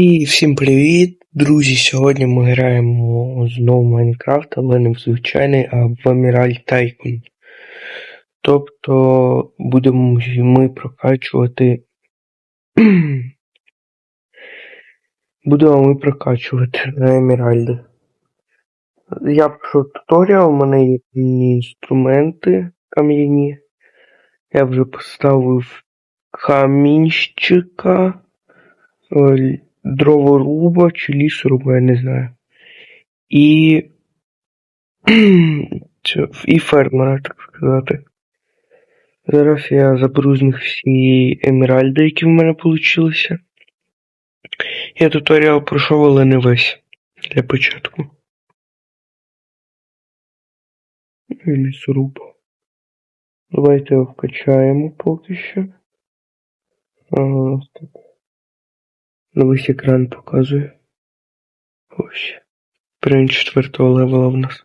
І всім привіт, друзі! Сьогодні ми граємо знову в Майнкрафт, але не в звичайний, а в Emerald Tycoon. Тобто будемо ми прокачувати. будемо ми прокачувати на Еміральди. Я пройшов туторіал, у мене є інструменти кам'яні. Я вже поставив камінщика. Дроворуба чи лісоруба, я не знаю. І. І фермера, так сказати. Зараз я заберу з них всі емеральди, які в мене вийшли. Я туторіал пройшов, але не весь для початку. І Лісоруб. Давайте його вкачаємо поки що. Ага, тут. На весь екран показує. Ось. Прям четвертого левела в нас.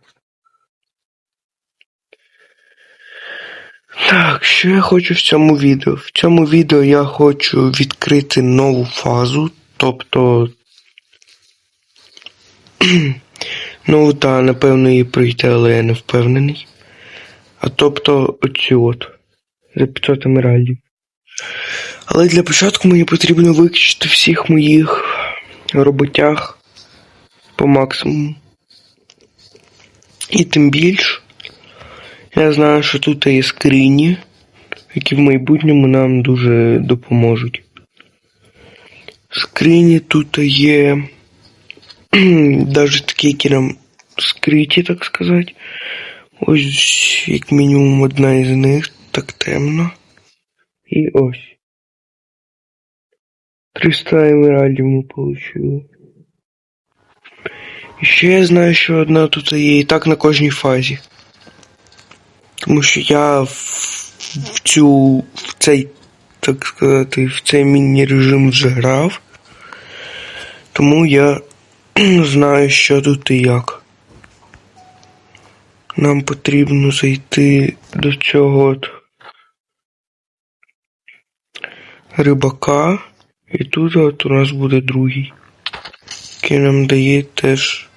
Так, що я хочу в цьому відео? В цьому відео я хочу відкрити нову фазу, тобто. ну, та, напевно, її пройти, але я не впевнений. А тобто оцю от. За 500 емеральдів. Але для початку мені потрібно виключити всіх моїх роботяг по максимуму. І тим більш, я знаю, що тут є скрині, які в майбутньому нам дуже допоможуть. Скрині тут є навіть такі, які нам скриті, так сказати. Ось, як мінімум, одна із них так темно. І ось. 300 емеральдів ми получили. І ще я знаю, що одна тут є і так на кожній фазі. Тому що я в, в цю в цей, так сказати, в цей міні-режим вже грав. Тому я знаю, що тут і як. Нам потрібно зайти до цього от рибака. І тут от у нас буде другий, який нам дає теж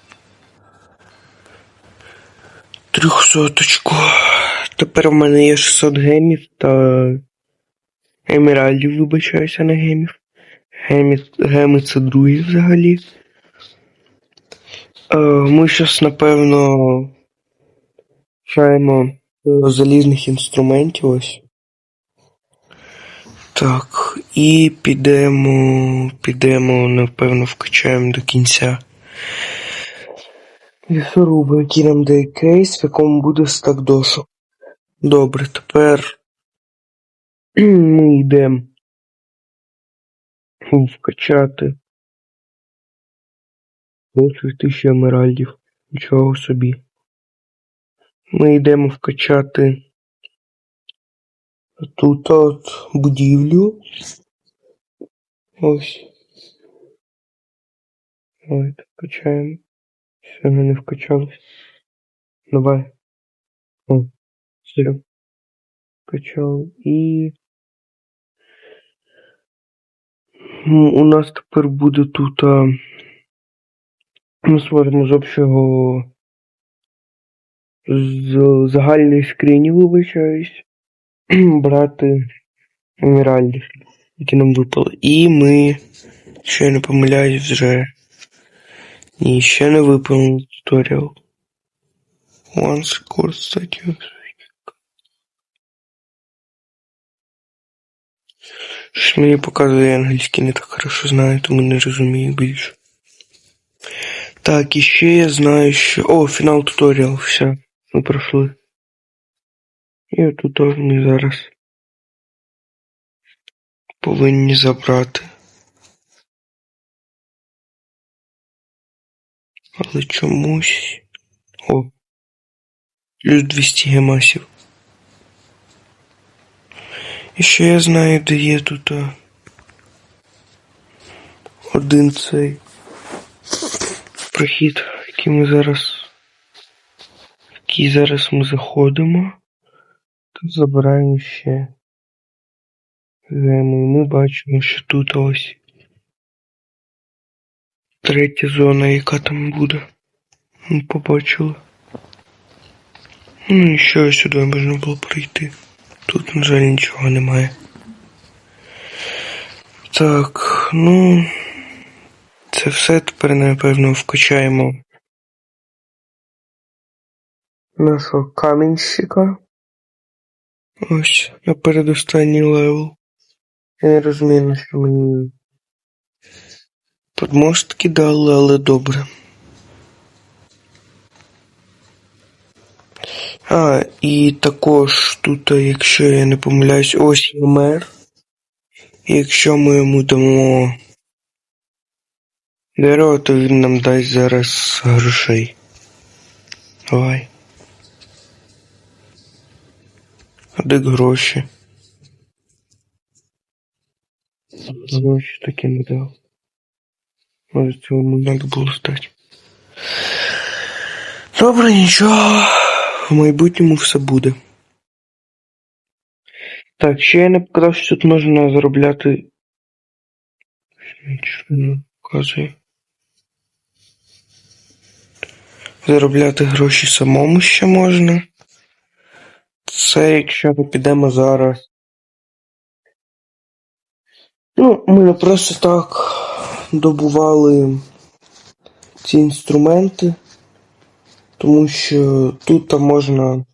трьохсоточку. Тепер в мене є 600 гемів та емеральдів, вибачаюся, не гемів. Гемі, геми це другі взагалі. Е, Ми зараз, напевно, чаємо залізних інструментів ось. Так, і підемо, підемо, напевно, вкачаємо до кінця. Лісоруби, який нам дає кейс, в якому буде стак дошок. Добре, тепер ми йдемо вкачати 20 тисяч емеральдів. Нічого собі. Ми йдемо вкачати Тут от будівлю. Ось. Давайте вкачаємо. Все, воно не вкачалось. Давай. О, все. Вкачав. І. Ну, У нас тепер буде тут. А... Ми зможемо з общого. З загальної скрині вибачаюсь. брати еміральдів, які нам випали. І ми, що я не помиляюсь, вже ні, ще не виповнили туторіал. Once course status. Щось мені показує англійський не так хорошо знаю, тому не розумію більше. Так, і ще я знаю, що... О, фінал туторіал, все, ми пройшли. І отут ми зараз повинні забрати. Але чомусь... О! Плюс 200 гемасів. І ще я знаю, де є тут один цей прохід, який ми зараз... який зараз ми заходимо. Тут забираємо ще геми. Ми бачимо, що тут ось третя зона, яка там буде. Ну, Побачили. Ну і що сюди можна було прийти. Тут, на жаль, нічого немає. Так, ну. Це все тепер, напевно, вкачаємо нашого камінщика. Ось, на передостанній левел. Я не розумію, на що мені подмостки дали, але добре. А, і також тут, якщо я не помиляюсь, ось є мер. Якщо ми йому дамо дерево, то він нам дасть зараз грошей. Давай. Де гроші? Гроші таки не дав. Може цього не треба було стати. Добре, нічого. В майбутньому все буде. Так, ще я не показав, що тут можна заробляти. Нічого не показує. Заробляти гроші самому ще можна. Це якщо ми підемо зараз. Ну, ми не просто так добували ці інструменти, тому що тут там можна.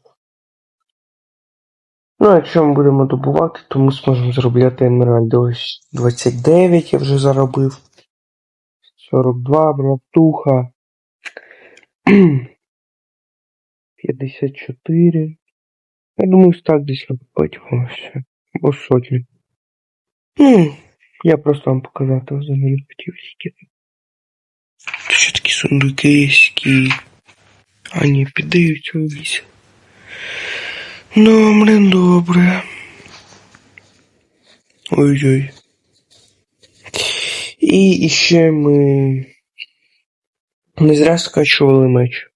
Ну, якщо ми будемо добувати, то ми зможемо заробляти емеральди. Ось 29 я вже заробив. 42, братуха. 54. Я думаю, так десь накопичувалося. Або сотню. Ну, я просто вам показати взагалі хотів скільки. Ще такі сундуки які... А ні, піддаються весь. Добре, добре. Ой-ой. І ще ми не зря скачували меч.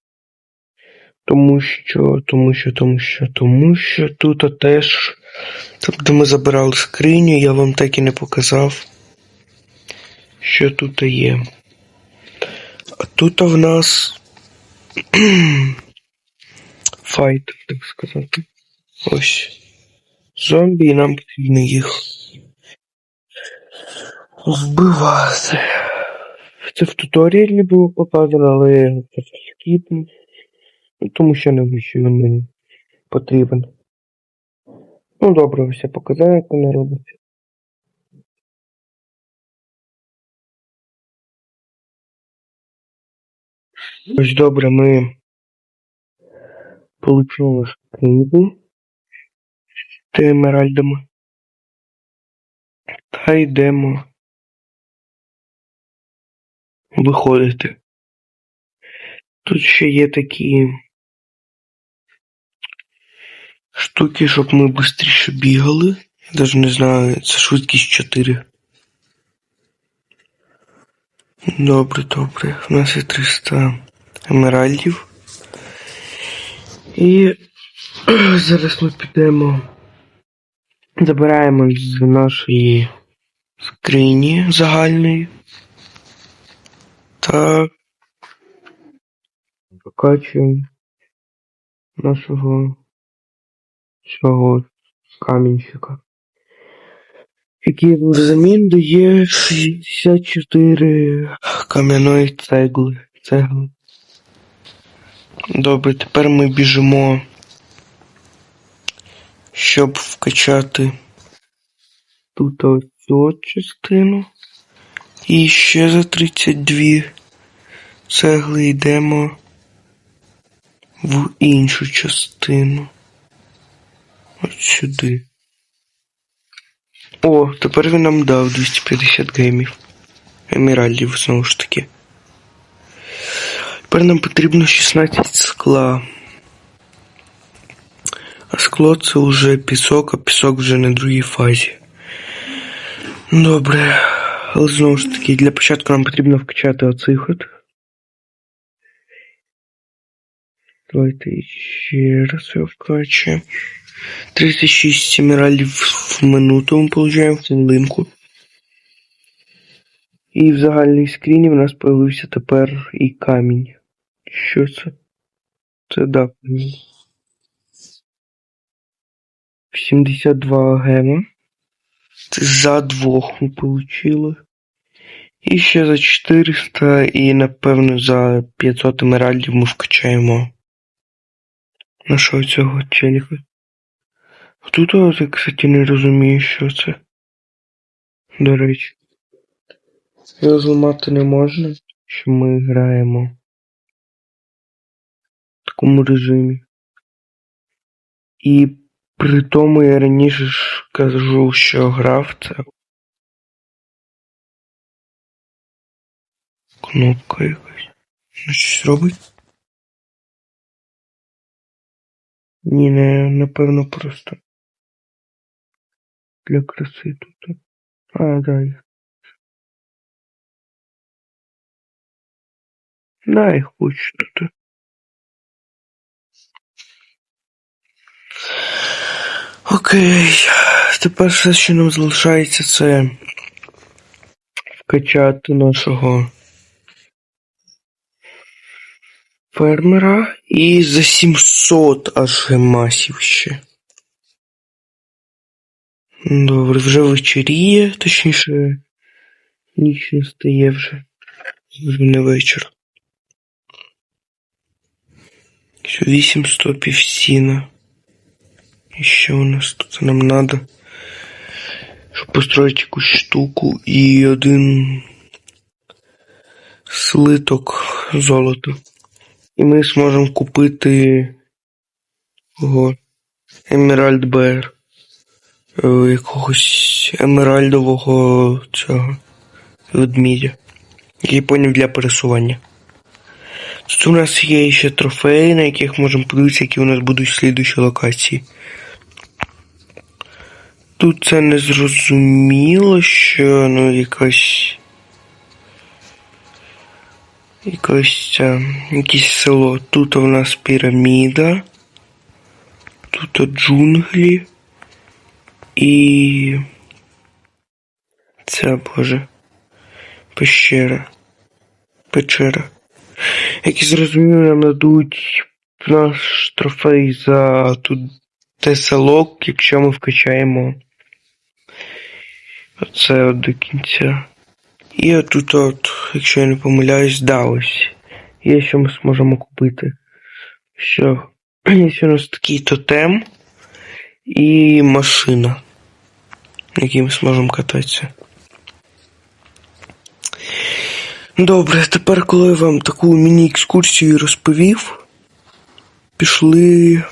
Тому що, тому що, тому що, тому що тут теж, там, де ми забирали скриню, я вам так і не показав, що тут є. А тут в нас файт, так сказати. Ось. Зомбі, і нам потрібно їх вбивати. Це в туторіалі було показано, але я скіпнув. Тому що не знаю, він мені потрібен. Ну добре, все показав, як воно робиться. Ось добре, ми получили книгу з емеральдами. Та йдемо виходити. Тут ще є такі штуки, щоб ми швидше бігали. Я навіть не знаю, це швидкість 4. Добре, добре. У нас є 300 емеральдів. І зараз ми підемо. Забираємо з нашої скрині загальної. Так. Прокачуємо нашого цього камінщика. Який взамін дає 64 кам'яної цегли. цегли. Добре, тепер ми біжимо, щоб вкачати тут ось цю частину. І ще за 32 цегли йдемо в іншу частину. От сюди. О, тепер він нам дав 250 геймів. Еміральдів, знову ж таки. Тепер нам потрібно 16 скла. А скло це вже пісок, а пісок вже на другій фазі. Добре. Але знову ж таки, для початку нам потрібно вкачати оцих от. Давайте ще раз його вкачаємо. 36 емеральдів в минуту ми получаємо в хвилинку. І в загальній скріні в нас появився тепер і камінь. Що це? Це да. 72 гема. Це за двох ми получили. І ще за 400 і напевно за 500 емеральдів ми вкачаємо нашого цього челіка. А Тут от, я, кстати, не розумію, що це. До речі. Його не можна, що ми граємо в такому режимі. І при тому я раніше ж кажу, що грав це. Кнопка якась. Ну, щось робить? Ні, не, напевно, просто. Для краси тут. А, да. їх. Да, їх хочу тут. Окей. Тепер все, що нам залишається, це вкачати нашого фермера і за 700 аж гемасів ще. Добре, вже вечеріє, точніше, ніч не стає вже. Вже не вечір. Що 800 півсіна. І що у нас тут нам надо? Щоб построїти якусь штуку і один слиток золота. І ми зможемо купити його Емеральд Бер. Е, Якогось емеральдового цього ведмідя. Який поняв для пересування. Тут у нас є ще трофеї, на яких можемо подивитися, які у нас будуть слідуючі локації. Тут це не зрозуміло, що ну якась. Якось ця, якесь село. Тут у нас піраміда. Тут джунглі. І. Це боже. Пещера. Печера. Як і зрозуміло, нам дадуть наш трофей за тут те село, якщо ми вкачаємо це от до кінця. І отут, от, якщо я не помиляюсь, да, ось. Є, що ми зможемо купити. Що? Є у нас такий тотем і машина, якій ми зможемо кататися. Добре, тепер, коли я вам таку міні-екскурсію розповів, пішли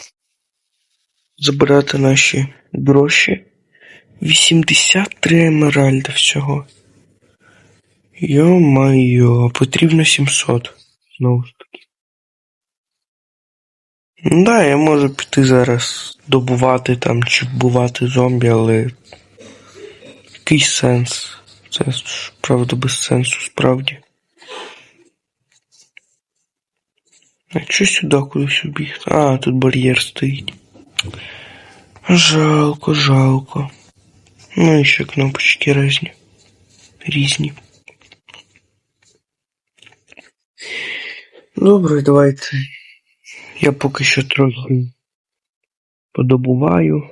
забирати наші гроші. 83 емеральда всього. Йо-майо, потрібно 700. Знову ж таки. Ну да, я можу піти зараз добувати там чи вбивати зомбі, але який сенс? Це правда без сенсу справді. А що сюди кудись убігти? А, тут бар'єр стоїть. Жалко, жалко. Ну і ще кнопочки різні. Різні. Добре, давайте. Я поки що трохи подобуваю.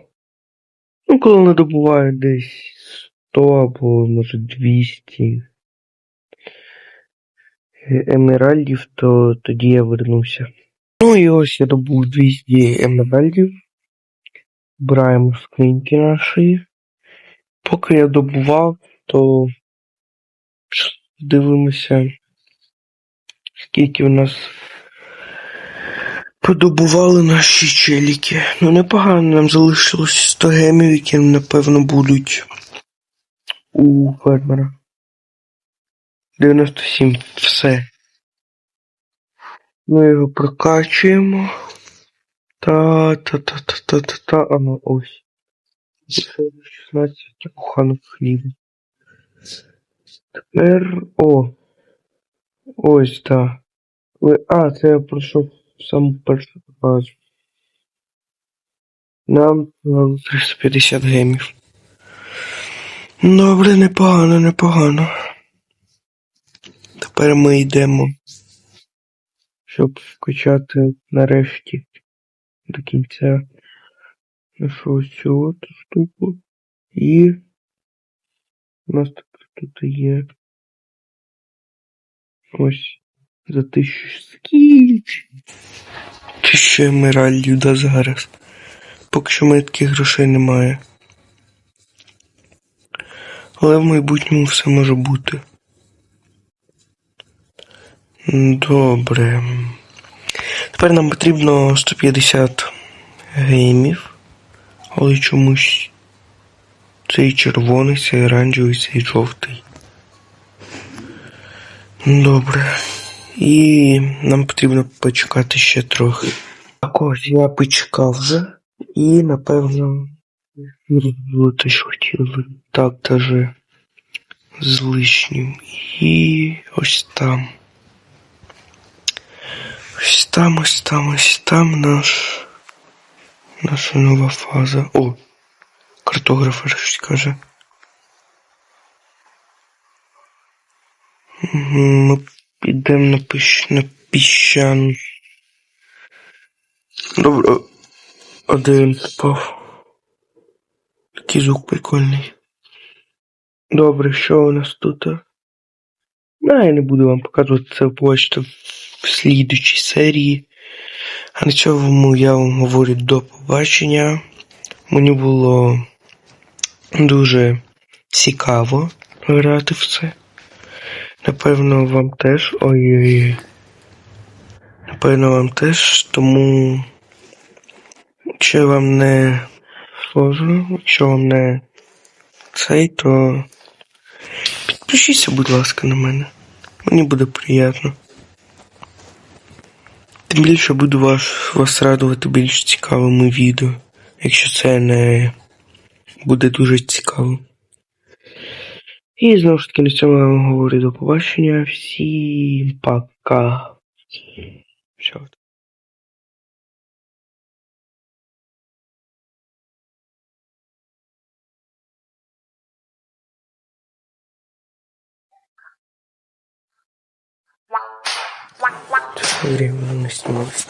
Ну, коли не добуваю десь 100 або може 200 емеральдів, то тоді я вернуся. Ну і ось я добув 200 емеральдів. Збираємо скриньки наші. Поки я добував, то дивимося, скільки у нас подобували наші челіки. Ну, непогано, нам залишилось 100 гемів, які напевно будуть у фермера. 97, все. Ми його прокачуємо. Та та та та та та та а ну ось. 16 куханок хліба. Тепер. О! Ось так. Ви- А, це я пройшов саму першу фазу. Нам дали 350 гемів. Добре, непогано, непогано. тепер ми йдемо, щоб скачати нарешті до кінця нашу цю штуку. І у нас тут є. Ось за тисячу скільки. Тисячу емеральдів да зараз. Поки що мене таких грошей немає. Але в майбутньому все може бути. Добре. Тепер нам потрібно 150 геймів. Але чомусь цей червоний, цей оранжевий, цей жовтий. Добре. І нам потрібно почекати ще трохи. Так ось я почекав вже. І напевно було те, що. Так даже з лишнім. І ось там. Ось там, ось там, ось там наш. Наша нова фаза. О! Картограф щось каже. Ми підемо на, піщ... на піщану. Добре. о- А де попав? Звук прикольний. Добре, що у нас тут? Ну, я не буду вам показувати це побачите в слідучій серії. А на цьому я вам говорю до побачення. Мені було дуже цікаво грати в це. Напевно, вам теж. Ой-ой-ой. Напевно, вам теж, тому. Якщо вам не сложно, якщо вам не цей, то підпишіться, будь ласка, на мене. Мені буде приємно. Тим більше буду вас, вас радувати більш цікавими відео, якщо це не буде дуже цікаво. І знову ж таки на цьому я вам говорю до побачення. Всім пока. Все. Время не снималось.